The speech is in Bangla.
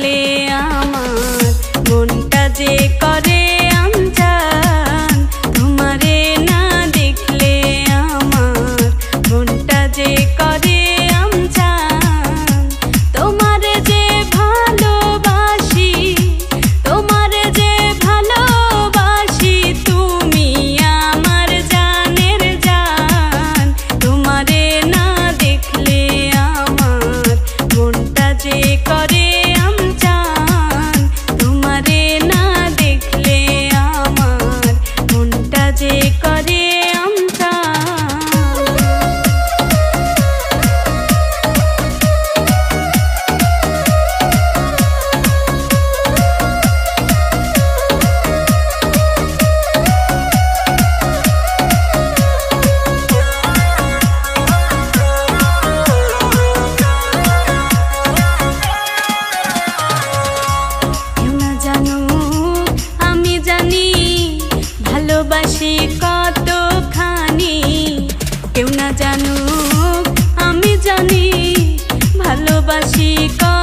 Charlie. মানুষ আমি জানি ভালোবাসি কত